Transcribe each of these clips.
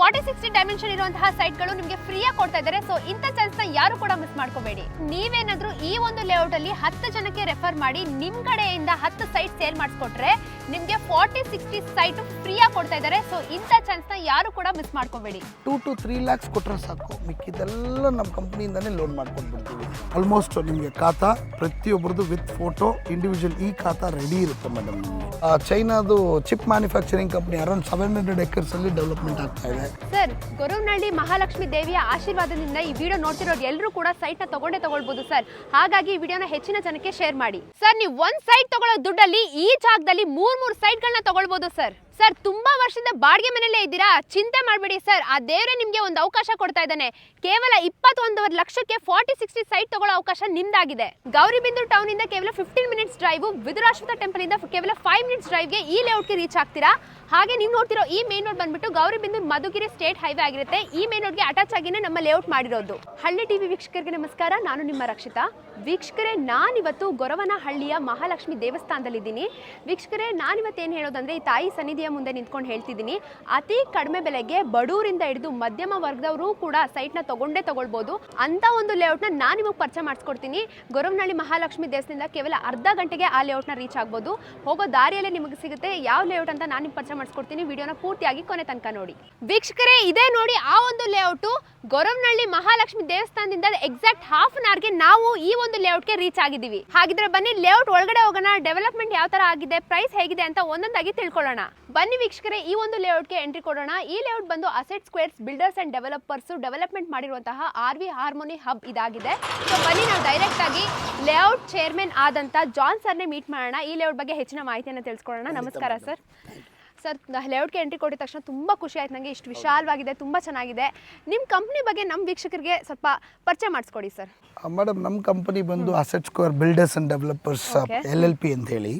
Forty sixty dimension ಇರುವಂತಹ ಸೈಟ್ಗಳು ನಿಮಗೆ ಫ್ರೀಯಾಗಿ ಕೊಡ್ತಾ ಇದ್ದಾರೆ ಸೊ ಇಂಥ ಚಾನ್ಸ್ನ ಯಾರು ಕೂಡ ಮಿಸ್ ಮಾಡ್ಕೋಬೇಡಿ. ನೀವೇನಾದರೂ ಈ ಒಂದು ಲೇಔಟ್ ಅಲ್ಲಿ ಹತ್ತು ಜನಕ್ಕೆ ರೆಫರ್ ಮಾಡಿ ನಿಮ್ಮ ಕಡೆಯಿಂದ ಹತ್ತು ಸೈಟ್ ಸೇಲ್ ಮಾಡಿಸ್ಕೊಟ್ರೆ ನಿಮಗೆ ಫಾರ್ಟಿ ಸಿಕ್ಸ್ಟಿ ಸೈಟ್ ಫ್ರೀಯಾಗಿ ಕೊಡ್ತಾ ಇದ್ದಾರೆ ಸೊ ಇಂಥ ಚಾನ್ಸ್ನ ಯಾರು ಕೂಡ ಮಿಸ್ ಮಾಡ್ಕೋಬೇಡಿ. ಟೂ ಟು ತ್ರೀ ಲ್ಯಾಕ್ಸ್ ಕೊಟ್ಟರೆ ಸಾಕು. ಮಿಕ್ಕಿದೆಲ್ಲ ನಮ್ಮ ಕಂಪ್ನಿಯಿಂದನೇ ಲೋನ್ ಮಾಡ್ಕೊಂಡು ಬಿಡ್ತೀವಿ ಆಲ್ಮೋಸ್ಟ್ ನಿಮಗೆ ಖಾತಾ ಪ್ರತಿಯೊಬ್ಬರದು ವಿತ್ ಫೋಟೋ ಇಂಡಿವಿಜುವಲ್ ಈ ಖಾತಾ ರೆಡಿ ಇರುತ್ತೆ madam ಚೈನಾದು chip manufacturing company around seven hundred ಎಕರ್ಸಲ್ಲಿ development ಆಗ್ತಾ ಇದೆ. ಸರ್ ಗೊರವನಹಳ್ಳಿ ಮಹಾಲಕ್ಷ್ಮಿ ದೇವಿಯ ಆಶೀರ್ವಾದದಿಂದ ಈ ವಿಡಿಯೋ ನೋಡ್ತಿರೋರು ಎಲ್ಲರೂ ಕೂಡ ಸೈಟ್ನ ತಗೊಂಡೇ ತಗೊಳ್ಬಹುದು ಸರ್. ಹಾಗಾಗಿ ಈ ವಿಡಿಯೋನ ಹೆಚ್ಚಿನ ಜನಕ್ಕೆ ಶೇರ್ ಮಾಡಿ. ಸರ್, ನೀವು ಒಂದ್ ಸೈಟ್ ತಗೊಳ್ಳೋ ದುಡ್ಡಲ್ಲಿ ಈ ಜಾಗದಲ್ಲಿ ಮೂರ್ ಮೂರ್ ಸೈಟ್ ಗಳನ್ನ ತಗೊಳ್ಬಹುದು ಸರ್. ಸರ್, ತುಂಬಾ ವರ್ಷದಿಂದ ಬಾಡಿಗೆ ಮನೆಯಲ್ಲೇ ಇದ್ದೀರಾ? ಚಿಂತೆ ಮಾಡಬೇಡಿ ಸರ್. ಆ ದೇವರೇ ನಿಮಗೆ ಒಂದು ಅವಕಾಶ ಕೊಡ್ತಾ ಇದ್ದಾನೆ. ಕೇವಲ ಇಪ್ಪತ್ತೊಂದೂವರೆ ಲಕ್ಷಕ್ಕೆ ಫಾರ್ಟಿ ಸಿಕ್ಸ್ಟಿ ಸೈಟ್ ತಗೊಳ್ಳೋ ಅವಕಾಶ ನಿಮ್ದಾಗಿದೆ. ಗೌರಿಬಿಂದು ಟೌನ್ ಇಂದ ಕೇವಲ fifteen minutes drive Vidurashwatha temple ಇಂದ ಕೇವಲ ಫೈವ್ ಮಿನಿಟ್ಸ್ ಡ್ರೈವ್ಗೆ ಈ ಲೇಔಟ್ಗೆ ರೀಚ್ ಆಗ್ತೀರಾ? ಹಾಗೆ ನೀವು ನೋಡ್ತಿರೋ ಈ ಮೇನ್ ರೋಡ್ ಬಂದ್ಬಿಟ್ಟು ಗೌರಿಬಿಂದು ಮಧುಗಿರಿ ಸ್ಟೇಟ್ ಹೈವೇ ಆಗಿರುತ್ತೆ. ಈ ಮೇನ್ ರೋಡ್ಗೆ ಅಟ್ಯಾಚ್ ಆಗಿನೇ ನಮ್ಮ ಲೇಔಟ್ ಮಾಡಿರೋದು. ಹಳ್ಳಿ ಟಿವಿ ವೀಕ್ಷಕರಿಗೆ ನಮಸ್ಕಾರ. ನಾನು ನಿಮ್ಮ ರಕ್ಷಿತಾ. ವೀಕ್ಷಕರೇ, ನಾನಿವತ್ತು ಗೊರವನಹಳ್ಳಿಯ ಮಹಾಲಕ್ಷ್ಮಿ ದೇವಸ್ಥಾನದಲ್ಲಿದ್ದೀನಿ. ವೀಕ್ಷಕರೇ, ನಾನಿವತ್ತೇನು ಹೇಳೋದಂದ್ರೆ, ಈ ತಾಯಿ ಸನ್ನಿಧಿಯ ಮುಂದೆ ನಿಂತ್ಕೊಂಡು ಹೇಳ್ತಿದ್ದೀನಿ. ಅತಿ ಕಡಿಮೆ ಬೆಲೆಗೆ ಬಡೂರಿಂದ ಹಿಡಿದು ಮಧ್ಯಮ ವರ್ಗದವರು ಕೂಡ ಸೈಟ್ನ ತಗೊಂಡೇ ತಗೊಳ್ಬೋದು. ಅಂತ ಒಂದು ಲೇಔಟ್ನ ನಾನು ನಿಮಗೆ ಪರಿಚಯ ಮಾಡಿಸ್ಕೊಡ್ತೀನಿ. ಗೊರವನಹಳ್ಳಿ ಮಹಾಲಕ್ಷ್ಮಿ ದೇವಸ್ಥಾನದಿಂದ ಕೇವಲ ಅರ್ಧ ಗಂಟೆಗೆ ಆ ಲೇಔಟ್ನ ರೀಚ್ ಆಗ್ಬೋದು. ಹೋಗೋ ದಾರಿಯಲ್ಲೇ ನಿಮಗೆ ಸಿಗುತ್ತೆ ಯಾವ ಲೇಔಟ್ ಅಂತ ನಾನು ನಿಮ್ಗೆ ಪರಿಚಯ ಮಾಡಿಸ್ಕೊಡ್ತೀನಿ. ವಿಡಿಯೋನ ಪೂರ್ತಿಯಾಗಿ ಕೊನೆ ತನಕ ನೋಡಿ. ವೀಕ್ಷಕರೇ, ಇದೇ ನೋಡಿ ಆ ಒಂದು ಲೇಔಟು ಗೊರವನಹಳ್ಳಿ ಮಹಾಲಕ್ಷ್ಮಿ ದೇವಸ್ಥಾನದಿಂದ ಎಕ್ಸಾಕ್ಟ್ ಹಾಫ್ ಅನ್ ಅವರ್ಗೆ ನಾವು ಈ ಒಂದು ಲೇಔಟ್ಗೆ ರೀಚ್ ಆಗಿದ್ದೀವಿ. ಹಾಗಿದ್ರೆ ಬನ್ನಿ ಲೇಔಟ್ ಒಳಗಡೆ ಹೋಗೋಣ ಡೆವಲಪ್ಮೆಂಟ್ ಯಾವ ತರ ಆಗಿದೆ ಪ್ರೈಸ್ ಹೇಗಿದೆ ಅಂತ ಒಂದೊಂದಾಗಿ ತಿಳ್ಕೊಳ್ಳೋಣ. ಬನ್ನಿ ವೀಕ್ಷಕರೇ ಈ ಒಂದು ಲೇಔಟ್ಗೆ ಎಂಟ್ರಿ ಕೊಡೋಣ. ಈ ಲೇಔಟ್ ಬಂದು asset squares builders and developers development ಮಾಡಿರುವಂತಹ ಆರ್ ವಿ ಹಾರ್ಮೋನಿ ಹಬ್ ಇದಾಗಿದೆ. ಸೊ ಬನ್ನಿ ನಾವು ಡೈರೆಕ್ಟ್ ಆಗಿ ಲೇಔಟ್ ಚೇರ್ಮನ್ ಆದಂತ ಜಾನ್ ಸರ್ನೇ ಮೀಟ್ ಮಾಡೋಣ. ಈ ಲೇಔಟ್ ಬಗ್ಗೆ ಹೆಚ್ಚಿನ ಮಾಹಿತಿಯನ್ನು ತಿಳಿಸ್ಕೊಡೋಣ ನಮಸ್ಕಾರ ಸರ್ ಸರ್ ಲೇಔಟ್ಗೆ ಎಂಟ್ರಿ ಕೊಟ್ಟಿದ ತಕ್ಷಣ ತುಂಬ ಖುಷಿ ಆಯ್ತು. ನನಗೆ ಇಷ್ಟು ವಿಶಾಲವಾಗಿದೆ ತುಂಬ ಚೆನ್ನಾಗಿದೆ. ನಿಮ್ಮ ಕಂಪ್ನಿ ಬಗ್ಗೆ ನಮ್ಮ ವೀಕ್ಷಕರಿಗೆ ಸ್ವಲ್ಪ ಪರಿಚಯ ಮಾಡಿಸ್ಕೊಡಿ ಸರ್. ಮೇಡಮ್ ನಮ್ಮ ಕಂಪನಿ ಬಂದು asset square builders and developers. L L P ಅಂತ ಹೇಳಿ.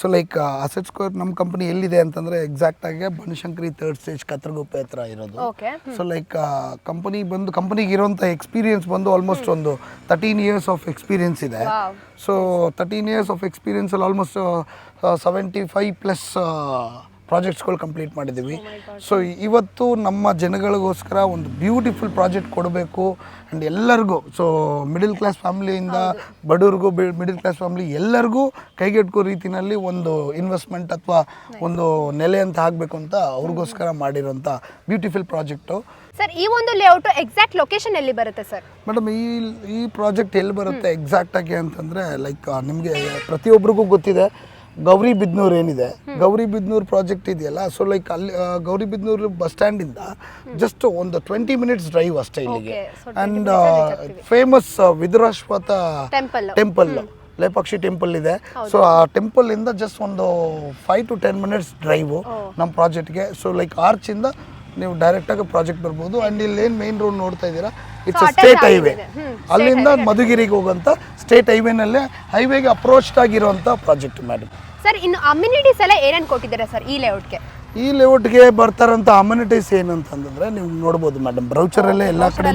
ಸೊ ಲೈಕ್ ಅಸೆಟ್ ಸ್ಕ್ವೇರ್ ನಮ್ಮ ಕಂಪನಿ ಎಲ್ಲಿದೆ ಅಂತಂದ್ರೆ ಎಕ್ಸಾಕ್ಟ್ ಆಗಿ ಬನಶಂಕರಿ ಥರ್ಡ್ ಸ್ಟೇಜ್ ಕತ್ರಗುಪ್ಪೆ ಹತ್ರ ಇರೋದು. ಸೊ ಲೈಕ್ ಕಂಪನಿ ಬಂದು ಕಂಪನಿಗೆ ಇರುವಂತ ಎಕ್ಸ್ಪೀರಿಯನ್ಸ್ ಬಂದು ಆಲ್ಮೋಸ್ಟ್ ಒಂದು ತರ್ಟೀನ್ ಇಯರ್ಸ್ ಆಫ್ ಎಕ್ಸ್ಪೀರಿಯನ್ಸ್ ಇದೆ. So thirteen years of experience ಅಲ್ಲಿ ಆಲ್ಮೋಸ್ಟ್ ಸೆವೆಂಟಿ ಫೈವ್ ಪ್ಲಸ್ ಪ್ರಾಜೆಕ್ಟ್ಸ್ಗಳು ಕಂಪ್ಲೀಟ್ ಮಾಡಿದ್ದೀವಿ. ಸೊ ಇವತ್ತು ನಮ್ಮ ಜನಗಳಿಗೋಸ್ಕರ ಒಂದು ಬ್ಯೂಟಿಫುಲ್ ಪ್ರಾಜೆಕ್ಟ್ ಕೊಡಬೇಕು ಆ್ಯಂಡ್ ಎಲ್ಲರಿಗೂ. ಸೊ ಮಿಡಿಲ್ ಕ್ಲಾಸ್ ಫ್ಯಾಮಿಲಿಯಿಂದ ಬಡವ್ರಿಗೂ ಮಿಡಿಲ್ ಕ್ಲಾಸ್ ಫ್ಯಾಮಿಲಿ ಎಲ್ಲರಿಗೂ ಕೈಗೆಟ್ಕೋ ರೀತಿಯಲ್ಲಿ ಒಂದು ಇನ್ವೆಸ್ಟ್ಮೆಂಟ್ ಅಥವಾ ಒಂದು ನೆಲೆ ಅಂತ ಆಗಬೇಕು ಅಂತ ಅವ್ರಿಗೋಸ್ಕರ ಮಾಡಿರೋಂಥ ಬ್ಯೂಟಿಫುಲ್ ಪ್ರಾಜೆಕ್ಟು. ಸರ್ ಈ ಒಂದು ಲೇಔಟ್ ಎಕ್ಸಾಕ್ಟ್ ಲೊಕೇಶನ್ ಎಲ್ಲಿ ಬರುತ್ತೆ ಸರ್ ಮೇಡಮ್ ಈ ಈ ಪ್ರಾಜೆಕ್ಟ್ ಎಲ್ಲಿ ಬರುತ್ತೆ ಎಕ್ಸಾಕ್ಟ್ ಆಗಿ ಅಂತಂದ್ರೆ ಲೈಕ್ ನಿಮಗೆ ಪ್ರತಿಯೊಬ್ಬರಿಗೂ ಗೊತ್ತಿದೆ. ಗೌರಿ ಬಿದ್ನೂರ್ ಏನಿದೆ? ಗೌರಿ ಬಿದ್ನೂರ್ ಪ್ರಾಜೆಕ್ಟ್ ಇದೆಯಲ್ಲ? ಸೊ ಲೈಕ್ ಅಲ್ಲಿ ಗೌರಿ ಬಿದ್ನೂರ್ ಬಸ್ ಸ್ಟ್ಯಾಂಡಿಂದ ಜಸ್ಟ್ ಒಂದು ಟ್ವೆಂಟಿ ಮಿನಿಟ್ಸ್ ಡ್ರೈವ್ ಅಷ್ಟೇ ಇಲ್ಲಿಗೆ. Okay, so 20 and. Famous Vidurashwatha temple temple Lepakshi temple ಇದೆ. ಸೊ ಆ ಟೆಂಪಲ್ ಇಂದ ಜಸ್ಟ್ ಒಂದು five to ten minutes drive ನಮ್ಮ ಪ್ರಾಜೆಕ್ಟ್ಗೆ ಸೊ ಲೈಕ್ ಆರ್ಚ್ ಇಂದ ನೀವು ಡೈರೆಕ್ಟ್ ಆಗಿ ಪ್ರಾಜೆಕ್ಟ್ ಬರ್ಬೋದು. ಅಂಡ್ ಇಲ್ಲಿ ಏನ್ ಮೇನ್ ರೋಡ್ ನೋಡ್ತಾ ಇದ್ದೀರಾ? ಇಟ್ಸ್ ಸ್ಟೇಟ್ ಹೈವೇ ಅಲ್ಲಿಂದ ಮಧುಗಿರಿಗೆ ಹೋಗುವಂತ ಸ್ಟೇಟ್ ಹೈವೇನಲ್ಲೇ ಹೈವೇಗೆ ಅಪ್ರೋಚ್ಡ್ ಆಗಿರುವಂತ ಪ್ರಾಜೆಕ್ಟ್ ಮೇಡಮ್ ಸರ್ ಇನ್ನು ಅಮ್ಯುನಿಟೀಸ್ ಎಲ್ಲ ಏನೇನು ಕೊಟ್ಟಿದ್ದಾರೆ ಸರ್ ಈ ಲೇಔಟ್ಗೆ ಈ ಲೇಔಟ್ಗೆ ಬರ್ತಾರಂತ ಅಮ್ಯುನಿಟೀಸ್ ಏನಂತಂದ್ರೆ ನೀವು ನೋಡ್ಬೋದು ಮೇಡಮ್ ಬ್ರೌಚರಲ್ಲೇ ಎಲ್ಲ ಕಡೆ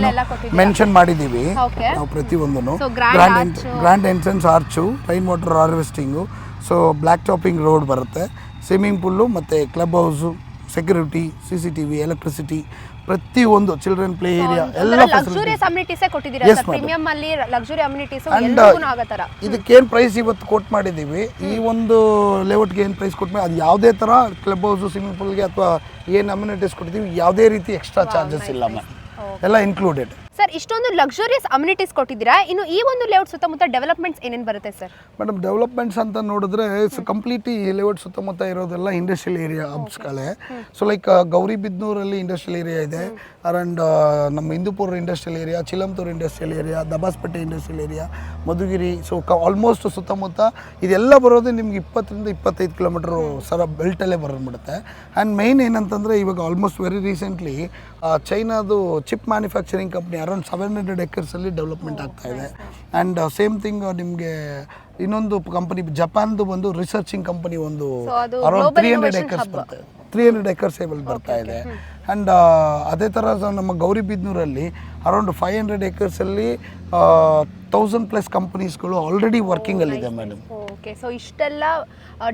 ಮೆನ್ಷನ್ ಮಾಡಿದ್ದೀವಿ. ನಾವು ಪ್ರತಿಯೊಂದನ್ನು. Grand. Grand entrance arch rain water harvesting so black topping road ಬರುತ್ತೆ. ಸ್ವಿಮ್ಮಿಂಗ್ ಪೂಲು ಮತ್ತು club house security C C TV electricity ಪ್ರತಿಯೊಂದು ಚಿಲ್ಡ್ರನ್ ಪ್ಲೇ ಏರಿಯಾ ಎಲ್ಲ ಲಕ್ಸುರಿಯಸ್ ಅಮ್ಯುನಿಟೀಸೇ ಕೊಟ್ಟಿದ್ದೀರಾ Yes, ಸರ್? madam. ಪ್ರೀಮಿಯಂ ಅಲ್ಲಿ ಲಕ್ಸುರಿ ಅಮ್ಯುನಿಟೀಸ್ And, ಎಲ್ಲರಿಗೂ ಆಗೋ ಥರ. ಇದಕ್ಕೇನು ಪ್ರೈಸ್ ಇವತ್ತು ಕೊಟ್ ಮಾಡಿದ್ದೀವಿ. ಈ ಒಂದು ಲೇಔಟ್ಗೆ ಏನು ಪ್ರೈಸ್ ಕೊಟ್ಟ ಅದು ಯಾವುದೇ ಥರ ಕ್ಲಬ್ ಹೌಸು ಸ್ವಿಮ್ಮಿಂಗ್ ಪೂಲ್ಗೆ ಅಥವಾ ಏನು ಅಮ್ಯುನಿಟೀಸ್ ಕೊಟ್ಟಿದ್ದೀವಿ ಯಾವುದೇ ರೀತಿ ಎಕ್ಸ್ಟ್ರಾ ಚಾರ್ಜಸ್ ಇಲ್ಲ ಮ್ಯಾಮ್ ಎಲ್ಲ ಇನ್ಕ್ಲೂಡೆಡ್ ಸರ್ ಇಷ್ಟೊಂದು ಲಕ್ಸುರಿಯಸ್ ಅಮ್ಯುನಿಟೀಸ್ ಕೊಟ್ಟಿದ್ದೀರಾ? ಇನ್ನು ಈ ಒಂದು ಲೇಔಟ್ ಸುತ್ತಮುತ್ತ ಡೆವಲಪ್ಮೆಂಟ್ಸ್ ಏನೇನು ಬರುತ್ತೆ ಸರ್ ಮೇಡಮ್ ಡೆವಲಪ್ಮೆಂಟ್ಸ್ ಅಂತ ನೋಡಿದ್ರೆ ಕಂಪ್ಲೀಟ್ ಈ ಲೇಔಟ್ ಸುತ್ತಮುತ್ತ ಇರೋದೆಲ್ಲ ಇಂಡಸ್ಟ್ರಿಯಲ್ ಏರಿಯಾ ಹಬ್ಸ್ಗಳೇ ಸೊ ಲೈಕ್ ಗೌರಿಬಿದ್ನೂರಲ್ಲಿ ಇಂಡಸ್ಟ್ರಿಯಲ್ ಏರಿಯಾ ಇದೆ. ಅರೌಂಡ್ ನಮ್ಮ Hindupur industrial area Chilamathur industrial area Dabaspet industrial area Madhugiri so ಕ ಆಲ್ಮೋಸ್ಟ್ ಸುತ್ತಮುತ್ತ ಇದೆಲ್ಲ ಬರೋದು ನಿಮ್ಗೆ ಇಪ್ಪತ್ತರಿಂದ ಇಪ್ಪತ್ತೈದು ಕಿಲೋಮೀಟ್ರು ಸರ ಬೆಲ್ಟಲ್ಲೇ ಬಿಡುತ್ತೆ ಆ್ಯಂಡ್ ಮೈನ್ ಏನಂತಂದರೆ ಇವಾಗ almost very recently ಚೈನಾದು chip manufacturing company around seven hundred ಎಕರ್ಸಲ್ಲಿ development ಆಗ್ತಾ ಇದೆ. ಆ್ಯಂಡ್ ಸೇಮ್ ಥಿಂಗ್ ನಿಮಗೆ ಇನ್ನೊಂದು ಕಂಪನಿ ಜಪಾನ್ದು ಒಂದು ರಿಸರ್ಚಿಂಗ್ ಕಂಪನಿ ಒಂದು ಅರೌಂಡ್ ತ್ರೀ ಹಂಡ್ರೆಡ್ ಎಕರ್ಸ್ ಬರ್ತದೆ ಬರುತ್ತೆ. ತ್ರೀ ಹಂಡ್ರೆಡ್ ಎಕರ್ಸ್ ಏಬಲ್ ಬರ್ತಾ ಇದೆ. ಆ್ಯಂಡ್ ಅದೇ ಥರ ನಮ್ಮ ಗೌರಿಬಿದ್ನೂರಲ್ಲಿ ಅರೌಂಡ್ ಫೈವ್ ಹಂಡ್ರೆಡ್ ಎಕರ್ಸಲ್ಲಿ ತೌಸಂಡ್ ಪ್ಲಸ್ ಕಂಪನೀಸ್ಗಳು ಆಲ್ರೆಡಿ ವರ್ಕಿಂಗಲ್ಲಿದೆ ಮೇಡಮ್ ಓಕೆ ಸೊ ಇಷ್ಟೆಲ್ಲ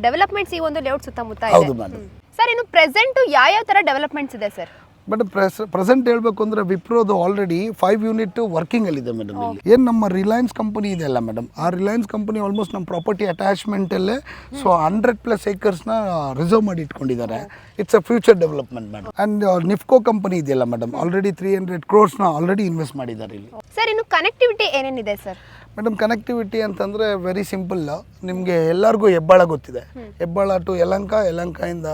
ಡೆವಲಪ್ಮೆಂಟ್ಸ್ ಈ ಒಂದು ಲೇಔಟ್ ಸುತ್ತಮುತ್ತ ಹೌದು ಮೇಡಮ್ ಸರ್ ಇನ್ನು ಪ್ರೆಸೆಂಟ್ ಯಾವ ಯಾವ ಥರ ಡೆವಲಪ್ಮೆಂಟ್ಸ್ ಇದೆ ಸರ್ ಮೇಡಮ್ ಪ್ರೆಸೆಂಟ್ ಹೇಳ್ಬೇಕು ಅಂದ್ರೆ ವಿಪ್ರೋದು ಆಲ್ರೆಡಿ ಫೈವ್ ಯೂನಿಟ್ ವರ್ಕಿಂಗ್ ಅಲ್ಲಿ ಇದೆ ಮೇಡಮ್ ಏನು ನಮ್ಮ ರಿಲಯನ್ಸ್ ಕಂಪನಿ ಇದೆ ಅಲ್ಲ ಮೇಡಮ್ ಆ ರಿಲಯನ್ಸ್ ಕಂಪನಿ ಆಲ್ಮೋಸ್ಟ್ ನಮ್ಮ ಪ್ರಾಪರ್ಟಿ ಅಟ್ಯಾಚ್ಮೆಂಟ್ ಅಲ್ಲೇ ಸೊ ಹಂಡ್ರೆಡ್ ಪ್ಲಸ್ ಏಕರ್ಸ್ನ ರಿಸರ್ವ್ ಮಾಡಿ ಇಟ್ಕೊಂಡಿದ್ದಾರೆ. It's a future development madam and Nifco company ಇದೆಯಲ್ಲ ಮೇಡಮ್ ಆಲ್ರೆಡಿ ತ್ರೀ ಹಂಡ್ರೆಡ್ ಕ್ರೋರ್ಸ್ನ ಆಲ್ರೆಡಿ ಇನ್ವೆಸ್ಟ್ ಮಾಡಿದ್ದಾರೆ ಇಲ್ಲಿ. ಸರ್ ಇನ್ನು ಕನೆಕ್ಟಿವಿಟಿ ಏನೇನಿದೆ ಸರ್? ಮೇಡಮ್ ಕನೆಕ್ಟಿವಿಟಿ ಅಂತಂದರೆ ವೆರಿ ಸಿಂಪಲ್ ನಿಮಗೆ ಎಲ್ಲರಿಗೂ ಹೆಬ್ಬಾಳ ಗೊತ್ತಿದೆ. ಹೆಬ್ಬಾಳ ಟು ಯಲಂಕ ಯಲಂಕದಿಂದ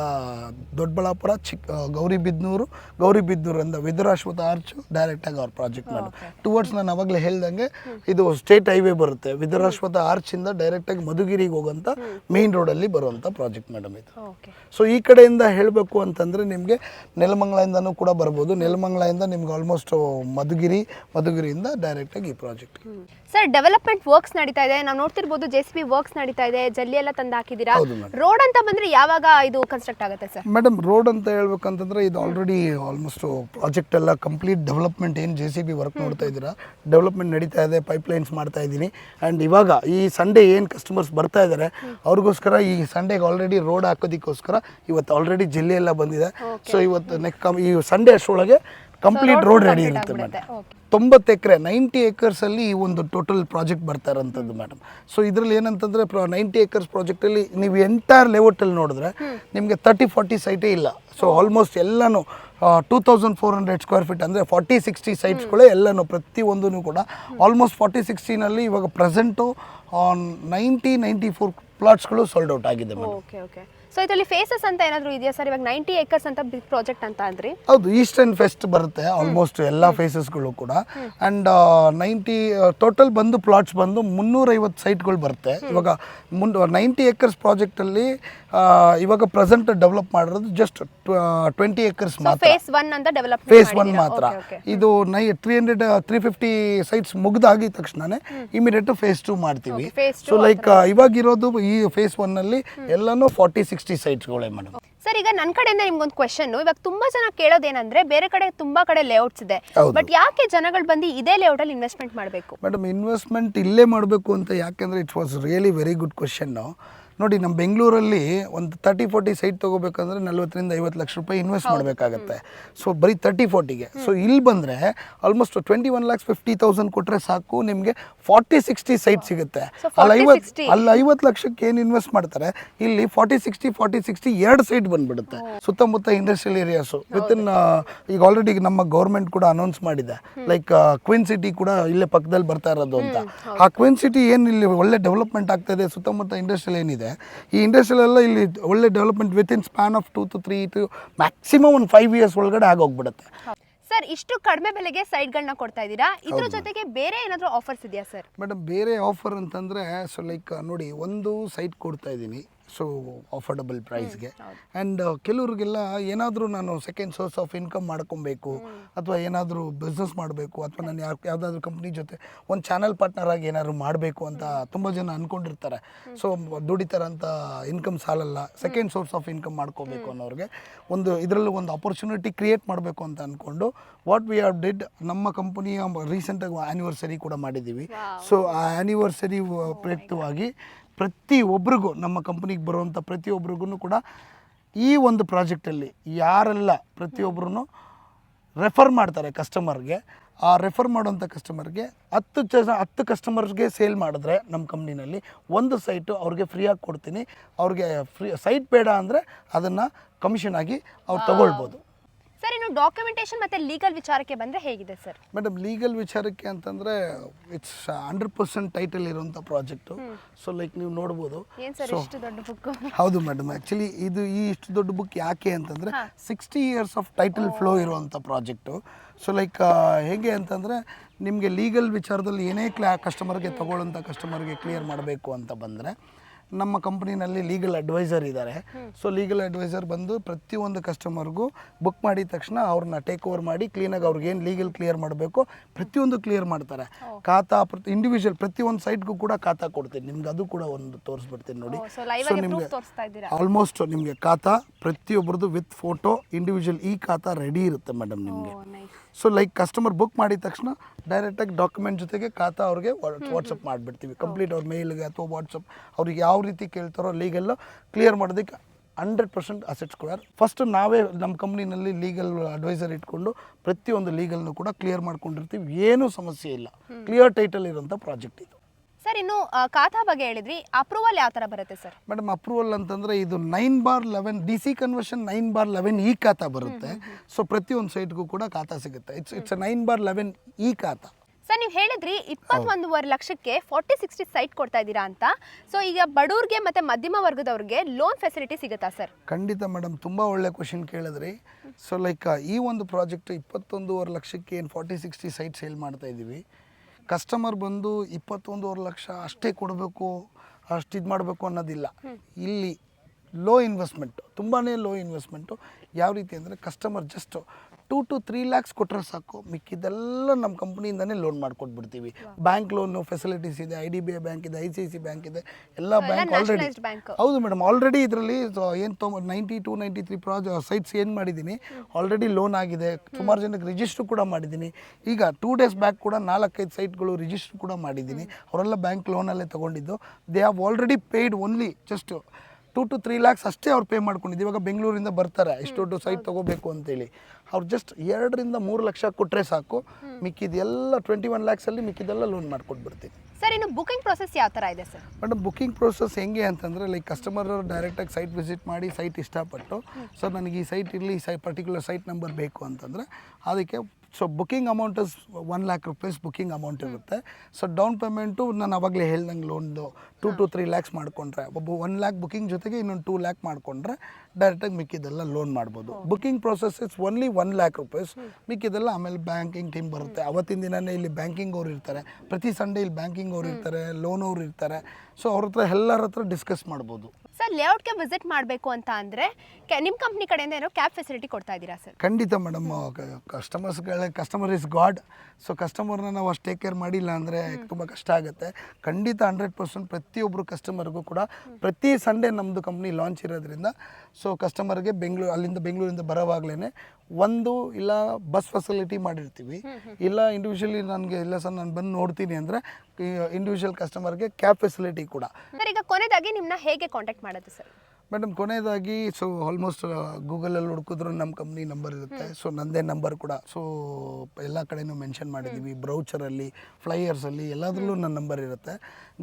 ದೊಡ್ಡಬಳ್ಳಾಪುರ ಚಿಕ್ಕ ಗೌರಿಬಿದ್ನೂರು ಗೌರಿಬಿದ್ನೂರಿಂದ ವಿದುರಾಶ್ವತ ಆರ್ಚು ಡೈರೆಕ್ಟಾಗಿ ಅವ್ರ ಪ್ರಾಜೆಕ್ಟ್ ಮಾಡಿ ಟುವರ್ಡ್ಸ್ ನಾನು ಅವಾಗಲೇ ಹೇಳ್ದಂಗೆ ಇದು ಸ್ಟೇಟ್ ಹೈವೇ ಬರುತ್ತೆ. ವಿದುರಾಶ್ವತ ಆರ್ಚಿಂದ ಡೈರೆಕ್ಟಾಗಿ ಮಧುಗಿರಿಗೆ ಹೋಗೋಂಥ ಮೇನ್ ರೋಡಲ್ಲಿ ಬರುವಂಥ ಪ್ರಾಜೆಕ್ಟ್ ಮೇಡಮ್ ಇದು. ಸೊ ಈ ಕಡೆಯಿಂದ ಹೇಳಬೇಕು ಅಂತಂದರೆ ನಿಮಗೆ ನೆಲಮಂಗ್ಲಿಂದನೂ ಕೂಡ ಬರ್ಬೋದು. ನೆಲಮಂಗ್ಲಿಂದ ನಿಮ್ಗೆ ಆಲ್ಮೋಸ್ಟ್ ಮಧುಗಿರಿ ಮಧುಗಿರಿಯಿಂದ ಡೈರೆಕ್ಟಾಗಿ ಈ ಪ್ರಾಜೆಕ್ಟ್ ಸರ್ ಡೆವಲಪ್ಮೆಂಟ್ ವರ್ಕ್ಸ್ ನಡೀತಾ ಇದೆ. ನಾವು ನೋಡ್ತಿರ್ಬೋದು ಜೆ ಸಿ ಬಿ ವರ್ಕ್ಸ್ ನಡೀತಾ ಇದೆ. ಜಲ್ಲಿ ಎಲ್ಲ ತಂದು ಹಾಕಿದ್ದೀರಾ ಹೌದು madam. ರೋಡ್ ಅಂತ ಬಂದ್ರೆ ಯಾವಾಗ ಇದು ಕನ್ಸ್ಟ್ರಕ್ಟ್ ಆಗುತ್ತೆ ಸರ್ ಮೇಡಮ್ ರೋಡ್ ಅಂತ ಹೇಳ್ಬೇಕಂತಂದ್ರೆ ಇದು ಆಲ್ರೆಡಿ ಆಲ್ಮೋಸ್ಟ್ ಪ್ರಾಜೆಕ್ಟ್ ಎಲ್ಲ ಕಂಪ್ಲೀಟ್ ಡೆವಲಪ್ಮೆಂಟ್ ಏನು ಜೆ ಸಿ ಬಿ ವರ್ಕ್ ನೋಡ್ತಾ ಇದ್ದೀರಾ? ಡೆವಲಪ್ಮೆಂಟ್ ನಡೀತಾ ಇದೆ ಪೈಪ್ಲೈನ್ಸ್ ಮಾಡ್ತಾ ಇದ್ದೀನಿ. ಆ್ಯಂಡ್ ಇವಾಗ ಈ ಸಂಡೇ ಏನು ಕಸ್ಟಮರ್ಸ್ ಬರ್ತಾ ಇದ್ದಾರೆ ಅವ್ರಿಗೋಸ್ಕರ ಈ ಸಂಡೇಗೆ ಆಲ್ರೆಡಿ ರೋಡ್ ಹಾಕೋದಕ್ಕೋಸ್ಕರ ಇವತ್ತು ಆಲ್ರೆಡಿ ಜಿಲ್ಲೆ ಎಲ್ಲ ಬಂದಿದೆ. ಸೊ ಇವತ್ತು ನೆಕ್ಸ್ಟ್ ಈ ಸಂಡೇ ಅಷ್ಟರೊಳಗೆ ಕಂಪ್ಲೀಟ್ ರೋಡ್ ರೆಡಿ ಇರುತ್ತೆ ಮೇಡಮ್ ತೊಂಬತ್ತು ಎಕರೆ ನೈಂಟಿ ಏಕರ್ಸಲ್ಲಿ ಈ ಒಂದು ಟೋಟಲ್ ಪ್ರಾಜೆಕ್ಟ್ ಬರ್ತಾರಂಥದ್ದು ಮೇಡಮ್ ಸೊ ಇದರಲ್ಲಿ ಏನಂತಂದರೆ ಪ್ರ ನೈಂಟಿ ಏಕರ್ಸ್ ಪ್ರಾಜೆಕ್ಟಲ್ಲಿ ನೀವು ಎಂಟೈರ್ ಲೇಔಟಲ್ಲಿ ನೋಡಿದ್ರೆ ನಿಮಗೆ ತರ್ಟಿ ಫಾರ್ಟಿ ಸೈಟೇ ಇಲ್ಲ. ಸೊ ಆಲ್ಮೋಸ್ಟ್ ಎಲ್ಲನೂ two thousand four hundred square feet ಅಂದರೆ ಫಾರ್ಟಿ ಸಿಕ್ಸ್ಟಿ ಸೈಟ್ಸ್ಗಳೇ ಎಲ್ಲನೂ ಪ್ರತಿಯೊಂದೂ ಕೂಡ ಆಲ್ಮೋಸ್ಟ್ ಫಾರ್ಟಿ ಸಿಕ್ಸ್ಟಿನಲ್ಲಿ ಇವಾಗ ಪ್ರೆಸೆಂಟು ನೈಂಟಿ ನೈಂಟಿ ಫೋರ್ ಪ್ಲಾಟ್ಸ್ಗಳು ಸೋಲ್ಡ್ ಔಟ್ ಆಗಿದೆ ಮೇಡಮ್ ಓಕೆ ಓಕೆ ಸೊ ಇದರಲ್ಲಿ ಫೇಸಸ್ ಅಂತ ಏನಾದರೂ ಇದೆಯಾ ಸರ್ ಇವಾಗ ನೈಂಟಿ ಏಕರ್ಸ್ ಅಂತ ಬಿಗ್ ಪ್ರಾಜೆಕ್ಟ್ ಅಂತ ಅಂದ್ರಿ. ಹೌದು ಈಸ್ಟರ್ನ್ ಫೆಸ್ಟ್ ಬರುತ್ತೆ ಆಲ್ಮೋಸ್ಟ್ ಎಲ್ಲ ಫೇಸಸ್ಗಳು ಕೂಡ. ಆ್ಯಂಡ್ ನೈಂಟಿ ಟೋಟಲ್ ಬಂದು ಪ್ಲಾಟ್ಸ್ ಬಂದು ಮುನ್ನೂರೈವತ್ತು ಸೈಟ್ಗಳು ಬರುತ್ತೆ. ಇವಾಗ ಮುನ್ ನೈಂಟಿ ಏಕರ್ಸ್ ಪ್ರಾಜೆಕ್ಟಲ್ಲಿ ಇವಾಗ ಪ್ರೆಸೆಂಟ್ ಡೆವಲಪ್ ಮಾಡಿರೋದು ಜಸ್ಟ್ ಟ್ವೆಂಟಿ ಏಕರ್ಸ್ ಮಾತ್ರ. ಫೇಸ್ ಒನ್ ಅಂತ ಡೆವಲಪ್ ಫೇಸ್ ಒನ್ ಮಾತ್ರ. ಇದು ನೈ three hundred three fifty sites ಮುಗ್ದಾಗಿದ ತಕ್ಷಣನೇ ಇಮಿಡಿಯೇಟ್ ಫೇಸ್ ಟು ಮಾಡ್ತೀವಿ. Phase ಸೊ ಲೈಕ್ ಇವಾಗಿರೋದು ಈ ಫೇಸ್ ಒನ್ನಲ್ಲಿ ಎಲ್ಲಾನು ಫಾರ್ಟಿ ಸಿಕ್ಸ್ಟಿ ಸೈಟ್ಸ್ಗಳೇ ಮೇಡಮ್. ಸರ್ ಈಗ ನನ್ನ ಕಡೆಯಿಂದ ನಿಮ್ಗೊಂದು ಕ್ವೆಶನ್ ಇವಾಗ ತುಂಬಾ ಜನ ಕೇಳೋದೇನಂದ್ರೆ ಬೇರೆ ಕಡೆ ತುಂಬಾ ಕಡೆ ಲೇಔಟ್ಸ್ ಇದೆ. ಬಟ್ ಯಾಕೆ ಜನಗಳು ಬಂದು ಇದೇ ಲೇಔಟ್ ಅಲ್ಲಿ ಇನ್ವೆಸ್ಟ್ಮೆಂಟ್ ಮಾಡಬೇಕು? ಮೇಡಮ್ ಇನ್ವೆಸ್ಟ್ಮೆಂಟ್ ಇಲ್ಲೇ ಮಾಡಬೇಕು ಅಂತ ಯಾಕೆಂದ್ರೆ it was really very good question ನೋಡಿ ನಮ್ಮ ಬೆಂಗಳೂರಲ್ಲಿ ಒಂದು ತರ್ಟಿ ಫೋರ್ಟಿ ಸೈಟ್ ತೊಗೋಬೇಕಂದ್ರೆ ನಲ್ವತ್ತರಿಂದ ಐವತ್ತು ಲಕ್ಷ ರೂಪಾಯಿ ಇನ್ವೆಸ್ಟ್ ಮಾಡಬೇಕಾಗತ್ತೆ. ಸೊ ಬರೀ ತರ್ಟಿ ಫೋರ್ಟಿಗೆ ಸೊ ಇಲ್ಲಿ ಬಂದರೆ almost twenty one lakhs fifty thousand ಕೊಟ್ಟರೆ ಸಾಕು ನಿಮಗೆ ಫಾರ್ಟಿ ಸಿಕ್ಸ್ಟಿ ಸೈಟ್ ಸಿಗುತ್ತೆ. ಅಲ್ಲಿ 40, ಐವತ್ತು ಅಲ್ಲಿ ಐವತ್ತು ಲಕ್ಷಕ್ಕೆ ಏನು ಇನ್ವೆಸ್ಟ್ ಮಾಡ್ತಾರೆ? ಇಲ್ಲಿ ಫಾರ್ಟಿ ಸಿಕ್ಸ್ಟಿ ಫಾರ್ಟಿ ಸಿಕ್ಸ್ಟಿ ಎರಡು ಸೈಟ್ ಬಂದ್ಬಿಡುತ್ತೆ. ಸುತ್ತಮುತ್ತ ಇಂಡಸ್ಟ್ರಿಯಲ್ ಏರಿಯಾಸು ವಿತ್ ಇನ್ ಈಗ ಆಲ್ರೆಡಿ ನಮ್ಮ ಗೌರ್ಮೆಂಟ್ ಕೂಡ ಅನೌನ್ಸ್ ಮಾಡಿದೆ. ಲೈಕ್ ಕ್ವಿನ್ ಸಿಟಿ ಕೂಡ ಇಲ್ಲೇ ಪಕ್ಕದಲ್ಲಿ ಬರ್ತಾ ಇರೋದು ಅಂತ. ಆ ಕ್ವಿನ್ ಸಿಟಿ ಏನು ಇಲ್ಲಿ ಒಳ್ಳೆ ಡೆವಲಪ್ಮೆಂಟ್ ಆಗ್ತಾ ಇದೆ ಸುತ್ತಮುತ್ತ ಇಂಡಸ್ಟ್ರಿಯಲ್ ಏನಿದೆ ಈ ಇಂಡಸ್ಟ್ರಿಯಲ್ಲೆಲ್ಲ ಇಲ್ಲಿ ಒಳ್ಳೆ development within span of two to three to maximum ಒಂದು ಫೈವ್ ಇಯರ್ಸ್ ಒಳಗಡೆ ಆಗೋಗ್ಬಿಡುತ್ತೆ. ಸರ್ ಇಷ್ಟು ಕಡಿಮೆ ಬೆಲೆಗೆ ಸೈಟ್ಗಳನ್ನ ಕೊಡ್ತಾ ಇದ್ದೀರಾ? ಇದ್ರ ಜೊತೆಗೆ ಬೇರೆ ಏನಾದರೂ ಆಫರ್ಸ್ ಇದೆಯಾ ಸರ್? ಮೇಡಮ್ ಬೇರೆ ಆಫರ್ ಅಂತಂದರೆ ಸೊ ಲೈಕ್ ನೋಡಿ ಒಂದು ಸೈಟ್ ಕೊಡ್ತಾ ಇದ್ದೀನಿ. ಸೊ ಅಫೋರ್ಡಬಲ್ ಪ್ರೈಸ್ಗೆ ಆ್ಯಂಡ್ ಕೆಲವ್ರಿಗೆಲ್ಲ ಏನಾದರೂ ನಾನು ಸೆಕೆಂಡ್ ಸೋರ್ಸ್ ಆಫ್ ಇನ್ಕಮ್ ಮಾಡ್ಕೊಬೇಕು ಅಥವಾ ಏನಾದರೂ ಬಿಸ್ನೆಸ್ ಮಾಡಬೇಕು ಅಥವಾ ನಾನು ಯಾವ ಯಾವುದಾದ್ರೂ ಕಂಪ್ನಿ ಜೊತೆ ಒಂದು ಚಾನಲ್ ಪಾರ್ಟ್ನರ್ ಆಗಿ ಏನಾದ್ರು ಮಾಡಬೇಕು ಅಂತ ತುಂಬ ಜನ ಅಂದ್ಕೊಂಡಿರ್ತಾರೆ ಸೊ ದುಡಿತಾರಂತ ಇನ್ಕಮ್ ಸಾಲಲ್ಲ ಸೆಕೆಂಡ್ ಸೋರ್ಸ್ ಆಫ್ ಇನ್ಕಮ್ ಮಾಡ್ಕೋಬೇಕು ಅನ್ನೋರಿಗೆ ಒಂದು ಇದರಲ್ಲೂ ಒಂದು ಅಪರ್ಚುನಿಟಿ ಕ್ರಿಯೇಟ್ ಮಾಡಬೇಕು ಅಂತ ಅಂದ್ಕೊಂಡು ವಾಟ್ ವಿ ಹ್ಯಾವ್ ಡಿಡ್ ನಮ್ಮ ಕಂಪನಿಯ ರೀಸೆಂಟಾಗಿ ಆ್ಯನಿವರ್ಸರಿ ಕೂಡ ಮಾಡಿದ್ದೀವಿ. ಸೊ ಆ ಆ್ಯನಿವರ್ಸರಿ ಪ್ರಯುಕ್ತವಾಗಿ ಪ್ರತಿ ಒಬ್ರಿಗೂ ನಮ್ಮ ಕಂಪ್ನಿಗೆ ಬರುವಂಥ ಪ್ರತಿಯೊಬ್ಬರಿಗೂ ಕೂಡ ಈ ಒಂದು ಪ್ರಾಜೆಕ್ಟಲ್ಲಿ ಯಾರೆಲ್ಲ ಪ್ರತಿಯೊಬ್ಬರೂ ರೆಫರ್ ಮಾಡ್ತಾರೆ ಕಸ್ಟಮರ್ಗೆ ಆ ರೆಫರ್ ಮಾಡುವಂಥ ಕಸ್ಟಮರ್ಗೆ ಹತ್ತು ಚ ಹತ್ತು ಕಸ್ಟಮರ್ಸ್ಗೆ ಸೇಲ್ ಮಾಡಿದ್ರೆ ನಮ್ಮ ಕಂಪ್ನಿನಲ್ಲಿ ಒಂದು ಸೈಟು ಅವ್ರಿಗೆ ಫ್ರೀಯಾಗಿ ಕೊಡ್ತೀನಿ. ಅವ್ರಿಗೆ ಫ್ರೀ ಸೈಟ್ ಬೇಡ ಅಂದರೆ ಅದನ್ನು ಕಮಿಷನ್ ಆಗಿ ಅವ್ರು ತಗೊಳ್ಬೋದು. ಸರ್ ಇನ್ನು ಡಾಕ್ಯುಮೆಂಟೇಶನ್ ಮತ್ತೆ ಲೀಗಲ್ ವಿಚಾರಕ್ಕೆ ಬಂದ್ರೆ ಹೇಗಿದೆ ಸರ್? ಮೇಡಮ್ ಲೀಗಲ್ ವಿಚಾರಕ್ಕೆ ಅಂತಂದರೆ ಇಟ್ಸ್ ಹಂಡ್ರೆಡ್ ಪರ್ಸೆಂಟ್ ಟೈಟಲ್ ಇರುವಂಥ ಪ್ರಾಜೆಕ್ಟು ಸೊ ಲೈಕ್ ನೀವು ನೋಡ್ಬೋದು. ಏನ್ ಸರ್ ಇಷ್ಟು ದೊಡ್ಡ ಬುಕ್ ಹೌದು ಮೇಡಮ್ ಆ್ಯಕ್ಚುಲಿ ಇದು ಈ ಇಷ್ಟು ದೊಡ್ಡ ಬುಕ್ ಯಾಕೆ ಅಂತಂದರೆ sixty years of title flow ಇರುವಂಥ ಪ್ರಾಜೆಕ್ಟು ಸೊ ಲೈಕ್ ಹೇಗೆ ಅಂತಂದರೆ ನಿಮಗೆ ಲೀಗಲ್ ವಿಚಾರದಲ್ಲಿ ಏನೇ ಕ್ಲಾ ಕಸ್ಟಮರ್ಗೆ ತಗೊಳ್ಳೋಂಥ ಕಸ್ಟಮರ್ಗೆ ಕ್ಲಿಯರ್ ಮಾಡಬೇಕು ಅಂತ ಬಂದರೆ ನಮ್ಮ ಕಂಪ್ನಿನಲ್ಲಿ ಲೀಗಲ್ ಅಡ್ವೈಸರ್ ಇದ್ದಾರೆ. ಸೊ ಲೀಗಲ್ ಅಡ್ವೈಸರ್ ಬಂದು ಪ್ರತಿಯೊಂದು ಕಸ್ಟಮರ್ಗೂ ಬುಕ್ ಮಾಡಿದ ತಕ್ಷಣ ಅವ್ರನ್ನ ಟೇಕ್ ಓವರ್ ಮಾಡಿ ಕ್ಲೀನಾಗಿ ಅವ್ರಿಗೆ ಏನು ಲೀಗಲ್ ಕ್ಲಿಯರ್ ಮಾಡಬೇಕು ಪ್ರತಿಯೊಂದು ಕ್ಲಿಯರ್ ಮಾಡ್ತಾರೆ. ಖಾತಾ ಪ್ರತಿ ಇಂಡಿವಿಜುವಲ್ ಪ್ರತಿಯೊಂದು ಸೈಟ್ಗೂ ಕೂಡ ಖಾತಾ ಕೊಡ್ತೀನಿ. ನಿಮ್ಗೆ ಅದು ಕೂಡ ಒಂದು ತೋರಿಸ್ಬಿಡ್ತೀನಿ ನೋಡಿ. ಸೊ ನಿಮಗೆ ಆಲ್ಮೋಸ್ಟ್ ನಿಮಗೆ ಖಾತಾ ಪ್ರತಿಯೊಬ್ಬರದ್ದು ವಿತ್ ಫೋಟೋ ಇಂಡಿವಿಜುವಲ್ ಈ ಖಾತಾ ರೆಡಿ ಇರುತ್ತೆ ಮೇಡಮ್ ನಿಮಗೆ. ಸೊ ಲೈಕ್ ಕಸ್ಟಮರ್ ಬುಕ್ ಮಾಡಿದ ತಕ್ಷಣ ಡೈರೆಕ್ಟಾಗಿ ಡಾಕ್ಯುಮೆಂಟ್ ಜೊತೆಗೆ ಖಾತಾ ಅವ್ರಿಗೆ ವಾಟ್ಸಪ್ ಮಾಡಿಬಿಡ್ತೀವಿ. ಕಂಪ್ಲೀಟ್ ಅವ್ರ ಮೇಲ್ಗೆ ಅಥವಾ ವಾಟ್ಸಪ್ ಅವ್ರಿಗೆ ಯಾವ ರೀತಿ ಕೇಳ್ತಾರೋ ಲೀಗೆಲ್ಲ ಕ್ಲಿಯರ್ ಮಾಡೋದಕ್ಕೆ ಹಂಡ್ರೆಡ್ ಪರ್ಸೆಂಟ್ ಅಸೆಟ್ಸ್ ಕೂಡ ಫಸ್ಟ್ ನಾವೇ ನಮ್ಮ ಕಂಪ್ನಿನಲ್ಲಿ ಲೀಗಲ್ ಅಡ್ವೈಸರ್ ಇಟ್ಕೊಂಡು ಪ್ರತಿಯೊಂದು ಲೀಗಲ್ನು ಕೂಡ ಕ್ಲಿಯರ್ ಮಾಡ್ಕೊಂಡಿರ್ತೀವಿ. ಏನೂ ಸಮಸ್ಯೆ ಇಲ್ಲ. ಕ್ಲಿಯರ್ ಟೈಟಲ್ ಇರುವಂಥ ಪ್ರಾಜೆಕ್ಟ್ ಇದು. ಸರ್ ಇನ್ನು ಖಾತಾ ಬಗ್ಗೆ ಹೇಳಿದ್ರಿ. ಅಪ್ರೂವಲ್ ಯಾವ ಥರ ಬರುತ್ತೆ ಸರ್? ಮೇಡಮ್ ಅಪ್ರೂವಲ್ ಅಂತಂದರೆ ಇದು nine bar eleven D C conversion nine bar eleven ಈ ಖಾತಾ ಬರುತ್ತೆ. ಸೊ ಪ್ರತಿಯೊಂದು ಸೈಟ್ಗೂ ಕೂಡ ಖಾತಾ ಸಿಗುತ್ತೆ. It's it's nine bar eleven ಈ ಖಾತಾ. ಸರ್ ನೀವು ಹೇಳಿದ್ರಿ ಇಪ್ಪತ್ತೊಂದೂವರೆ ಲಕ್ಷಕ್ಕೆ ಫಾರ್ಟಿ ಸಿಕ್ಸ್ಟಿ ಸೈಟ್ ಕೊಡ್ತಾ ಇದ್ದೀರಾ ಅಂತ. ಸೊ ಈಗ ಬಡವ್ರಿಗೆ ಮತ್ತೆ ಮಧ್ಯಮ ವರ್ಗದವ್ರಿಗೆ ಲೋನ್ ಫೆಸಿಲಿಟಿ ಸಿಗುತ್ತಾ ಸರ್? ಖಂಡಿತ ಮೇಡಮ್ ತುಂಬ ಒಳ್ಳೆ ಕ್ವಶನ್ ಕೇಳಿದ್ರಿ. ಸೊ ಲೈಕ್ ಈ ಒಂದು ಪ್ರಾಜೆಕ್ಟ್ ಇಪ್ಪತ್ತೊಂದೂವರೆ ಲಕ್ಷಕ್ಕೆ ಏನು ಫಾರ್ಟಿ ಸಿಕ್ಸ್ಟಿ ಸೈಟ್ ಸೇಲ್ ಮಾಡ್ತಾ ಇದ್ದೀವಿ ಕಸ್ಟಮರ್ ಬಂದು ಇಪ್ಪತ್ತೊಂದೂವರೆ ಲಕ್ಷ ಅಷ್ಟೇ ಕೊಡಬೇಕು ಅಷ್ಟು ಇದು ಮಾಡಬೇಕು ಅನ್ನೋದಿಲ್ಲ. ಇಲ್ಲಿ ಲೋ ಇನ್ವೆಸ್ಟ್ಮೆಂಟು ತುಂಬಾ ಲೋ ಇನ್ವೆಸ್ಟ್ಮೆಂಟು ಯಾವ ರೀತಿ ಅಂದರೆ customer just two to three lakhs ಕೊಟ್ಟರೆ ಸಾಕು. ಮಿಕ್ಕಿದೆಲ್ಲ ನಮ್ಮ ಕಂಪ್ನಿಯಿಂದನೇ ಲೋನ್ ಮಾಡ್ಕೊಟ್ಬಿಡ್ತೀವಿ. ಬ್ಯಾಂಕ್ ಲೋನು ಫೆಸಿಲಿಟೀಸ್ ಇದೆ I D B I bank ಇದೆ I C I C bank ಇದೆ ಎಲ್ಲ ಬ್ಯಾಂಕ್ ಆಲ್ರೆಡಿ ಹೌದು ಮೇಡಮ್ ಆಲ್ರೆಡಿ ಇದರಲ್ಲಿ ಏನು ತೊಂಬ ನೈಂಟಿ ಟು ನೈಂಟಿ ತ್ರೀ ಪ್ರಾಜ ಸೈಟ್ಸ್ ಏನು ಮಾಡಿದ್ದೀನಿ ಆಲ್ರೆಡಿ ಲೋನ್ ಆಗಿದೆ. ಸುಮಾರು ಜನಕ್ಕೆ ರಿಜಿಸ್ಟರ್ ಕೂಡ ಮಾಡಿದ್ದೀನಿ. ಈಗ ಟೂ ಡೇಸ್ ಬ್ಯಾಕ್ ಕೂಡ ನಾಲ್ಕೈದು ಸೈಟ್ಗಳು ರಿಜಿಸ್ಟ್ರ್ ಕೂಡ ಮಾಡಿದ್ದೀನಿ. ಅವರೆಲ್ಲ ಬ್ಯಾಂಕ್ ಲೋನಲ್ಲೇ ತೊಗೊಂಡಿದ್ದು. They have already paid only just two to three lakhs ಅಷ್ಟೇ ಅವ್ರು ಪೇ ಮಾಡ್ಕೊಂಡಿದ್ದು. ಇವಾಗ ಬೆಂಗಳೂರಿಂದ ಬರ್ತಾರೆ. ಇಷ್ಟು ದೊಡ್ಡ ಸೈಟ್ ತೊಗೋಬೇಕು ಅಂತೇಳಿ. ಅವ್ರು ಜಸ್ಟ್ ಎರಡರಿಂದ ಮೂರು ಲಕ್ಷ ಕೊಟ್ಟರೆ ಸಾಕು. ಮಿಕ್ಕಿದೆಲ್ಲ ಟ್ವೆಂಟಿ ಒನ್ ಲ್ಯಾಕ್ಸಲ್ಲಿ ಮಿಕ್ಕಿದೆಲ್ಲ ಲೋನ್ ಮಾಡ್ಕೊಟ್ಬಿಡ್ತೀನಿ ಸರ್ ಇನ್ನು ಬುಕಿಂಗ್ ಪ್ರೊಸೆಸ್ ಯಾವ ಥರ ಇದೆ ಸರ್? ಮೇಡಮ್ ಬುಕಿಂಗ್ ಪ್ರೊಸೆಸ್ ಹೆಂಗೆ ಅಂತಂದರೆ ಲೈಕ್ ಕಸ್ಟಮರ್ ಡೈರೆಕ್ಟಾಗಿ ಸೈಟ್ ವಿಸಿಟ್ ಮಾಡಿ ಸೈಟ್ ಇಷ್ಟಪಟ್ಟು. ಸರ್ ನನಗೆ ಈ ಸೈಟ್ ಇರಲಿ ಸೈ ಪರ್ಟಿಕ್ಯುಲರ್ ಸೈಟ್ ನಂಬರ್ ಬೇಕು ಅಂತಂದರೆ ಅದಕ್ಕೆ so booking amount is one lakh rupees booking amount ಇರುತ್ತೆ. ಸೊ ಡೌನ್ ಪೇಮೆಂಟು ನಾನು ಅವಾಗಲೇ ಹೇಳ್ದಂಗೆ ಲೋನ್ದು ಟೂ ಟು ತ್ರೀ ಲ್ಯಾಕ್ಸ್ ಮಾಡಿಕೊಂಡ್ರೆ. ಒಬ್ಬ ಒನ್ ಲ್ಯಾಕ್ ಬುಕ್ಕಿಂಗ್ ಜೊತೆಗೆ ಇನ್ನೊಂದು ಟೂ ಲ್ಯಾಕ್ ಮಾಡಿಕೊಂಡ್ರೆ ಡೈರೆಕ್ಟಾಗಿ ಮಿಕ್ಕಿದೆಲ್ಲ ಲೋನ್ ಮಾಡ್ಬೋದು. Booking process is only one lakh rupees ಮಿಕ್ಕಿದೆಲ್ಲ ಆಮೇಲೆ ಬ್ಯಾಂಕಿಂಗ್ ಟೀಮ್ ಬರುತ್ತೆ. ಅವತ್ತಿನ ದಿನವೇ ಇಲ್ಲಿ ಬ್ಯಾಂಕಿಂಗ್ ಅವ್ರು ಇರ್ತಾರೆ. ಪ್ರತಿ ಸಂಡೇ ಇಲ್ಲಿ ಬ್ಯಾಂಕಿಂಗ್ ಅವ್ರು ಇರ್ತಾರೆ ಲೋನ್ ಅವ್ರು ಇರ್ತಾರೆ. ಸೊ ಅವ್ರ ಹತ್ರ ಎಲ್ಲರ ಹತ್ರ ಡಿಸ್ಕಸ್ ಮಾಡ್ಬೋದು. ಸರ್ ಲೇಔಟ್ಗೆ ವಿಸಿಟ್ ಮಾಡಬೇಕು ಅಂತ ಅಂದರೆ ನಿಮ್ಮ ಕಂಪ್ನಿ ಕಡೆಯಿಂದ ಏನೋ ಕ್ಯಾಬ್ ಫೆಸಿಲಿಟಿ ಕೊಡ್ತಾ ಇದ್ದೀರಾ ಸರ್? ಖಂಡಿತ ಮೇಡಮ್ ಕಸ್ಟಮರ್ಸ್ಗಳ ಕಸ್ಟಮರ್ ಇಸ್ ಗಾಡ್ ಸೊ ಕಸ್ಟಮರ್ನ ನಾವು ಅಷ್ಟು ಟೇಕ್ ಕೇರ್ ಮಾಡಿಲ್ಲ ಅಂದರೆ ತುಂಬ ಕಷ್ಟ ಆಗುತ್ತೆ. ಖಂಡಿತ ಹಂಡ್ರೆಡ್ ಪರ್ಸೆಂಟ್ ಪ್ರತಿಯೊಬ್ಬರು ಕಸ್ಟಮರ್ಗೂ ಕೂಡ ಪ್ರತಿ ಸಂಡೇ ನಮ್ಮದು ಕಂಪ್ನಿ ಲಾಂಚ್ ಇರೋದ್ರಿಂದ ಸೊ ಕಸ್ಟಮರ್ಗೆ ಬೆಂಗಳೂರು ಅಲ್ಲಿಂದ ಬೆಂಗಳೂರಿಂದ ಬರೋವಾಗಲೇ ಒಂದು ಇಲ್ಲ ಬಸ್ ಫೆಸಿಲಿಟಿ ಮಾಡಿರ್ತೀವಿ. ಇಲ್ಲ ಇಂಡಿವಿಜುವಲಿ ನನಗೆ ಇಲ್ಲ ಸರ್ ನಾನು ಬಂದು ನೋಡ್ತೀನಿ ಅಂದರೆ ಇಂಡಿವಿಜುವಲ್ ಕಸ್ಟಮರ್ಗೆ ಕ್ಯಾಬ್ ಫೆಸಿಲಿಟಿ ಕೂಡ. ಸರ್ ಈಗ ಕೊನೆಯದಾಗಿ ನಿಮ್ಮನ್ನ ಹೇಗೆ ಕಾಂಟ್ಯಾಕ್ಟ್ ಮಾಡೋದು ಸರ್. ಮೇಡಮ್ ಕೊನೆಯದಾಗಿ ಸೊ ಆಲ್ಮೋಸ್ಟ್ ಗೂಗಲಲ್ಲಿ ಹುಡುಕಿದ್ರು ನಮ್ಮ ಕಂಪ್ನಿ ನಂಬರ್ ಇರುತ್ತೆ. ಸೊ ನಂದೇ ನಂಬರ್ ಕೂಡ. ಸೊ ಎಲ್ಲ ಕಡೆನೂ ಮೆನ್ಷನ್ ಮಾಡಿದ್ದೀವಿ ಬ್ರೌಚರಲ್ಲಿ ಫ್ಲೈಯರ್ಸಲ್ಲಿ ಎಲ್ಲದರಲ್ಲೂ ನನ್ನ ನಂಬರ್ ಇರುತ್ತೆ.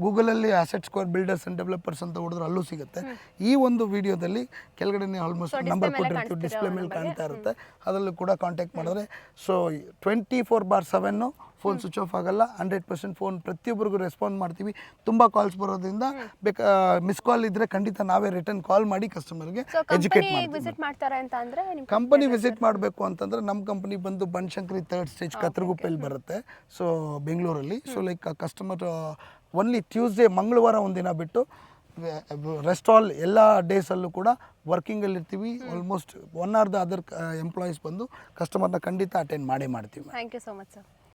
ಗೂಗಲಲ್ಲಿ asset score builders and developers ಅಂತ ಹೊಡೆದ್ರೆ ಅಲ್ಲೂ ಸಿಗುತ್ತೆ. ಈ ಒಂದು ವಿಡಿಯೋದಲ್ಲಿ ಕೆಳಗಡೆನೇ ಆಲ್ಮೋಸ್ಟ್ ನಂಬರ್ ಕೊಟ್ಟಿರ್ತೀವಿ ಡಿಸ್ಪ್ಲೇ ಮೇಲೆ ಕಾಣ್ತಾ ಇರುತ್ತೆ. ಅದರಲ್ಲೂ ಕೂಡ ಕಾಂಟ್ಯಾಕ್ಟ್ ಮಾಡಿದ್ರೆ so twenty four bar seven phone switch off ಆಗಲ್ಲ ಹಂಡ್ರೆಡ್ ಪರ್ಸೆಂಟ್ ಫೋನ್ ಪ್ರತಿಯೊಬ್ಬರಿಗೂ ರೆಸ್ಪಾಂಡ್ ಮಾಡ್ತೀವಿ. ತುಂಬ ಕಾಲ್ಸ್ ಬರೋದ್ರಿಂದ ಬೇಕಾ ಮಿಸ್ ಕಾಲ್ ಇದ್ದರೆ ಖಂಡಿತ ನಾವೇ ರಿಟರ್ನ್ ಕಾಲ್ ಮಾಡಿ ಕಸ್ಟಮರ್ಗೆ ಎಜುಕೇಟ್ ಮಾಡ್ತೀವಿ ಕಂಪನಿ ವಿಸಿಟ್ ಮಾಡಬೇಕು ಅಂತಂದ್ರೆ ನಮ್ಮ ಕಂಪನಿ ಬಂದು ಬನಶಂಕರಿ ತರ್ಡ್ ಸ್ಟೇಜ್ ಕತ್ರಗುಪ್ಪೆಯಲ್ಲಿ ಬರುತ್ತೆ. ಸೊ ಬೆಂಗಳೂರಲ್ಲಿ. So like customer only Tuesday ಮಂಗಳವಾರ ಒಂದಿನ ಬಿಟ್ಟು ರೆಸ್ಟ್ ಆಲ್ ಎಲ್ಲ ಡೇಸಲ್ಲೂ ಕೂಡ ವರ್ಕಿಂಗಲ್ಲಿ ಇರ್ತೀವಿ. Almost one or the other employees ಬಂದು ಕಸ್ಟಮರ್ನ ಖಂಡಿತ ಅಟೆಂಡ್ ಮಾಡೇ ಮಾಡ್ತೀವಿ. Thank you so much sir